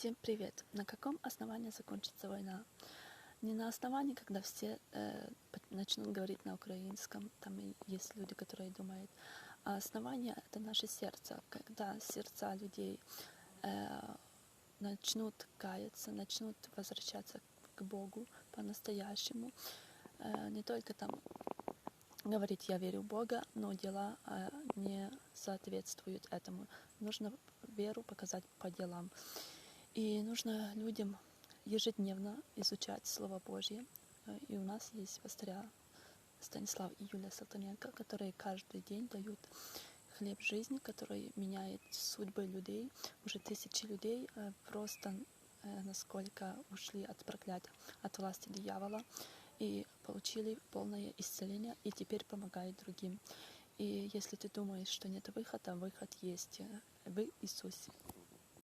Всем привет! На каком основании закончится война? Не на основании, когда все э, начнут говорить на украинском, там есть люди, которые думают, а основание это наше сердце, когда сердца людей э, начнут каяться, начнут возвращаться к Богу по-настоящему, Э, не только там говорить «я верю в Бога», но дела э, не соответствуют этому. Нужно веру показать по делам. И нужно людям ежедневно изучать Слово Божье. Э, И у нас есть пастыря Станислав и Юлия Салтаненко, которые каждый день дают хлеб жизни, который меняет судьбы людей. Уже тысячи людей э, просто э, насколько ушли от проклятия, от власти дьявола и получили полное исцеление и теперь помогают другим. И если ты думаешь, что нет выхода, выход есть э, в Иисусе.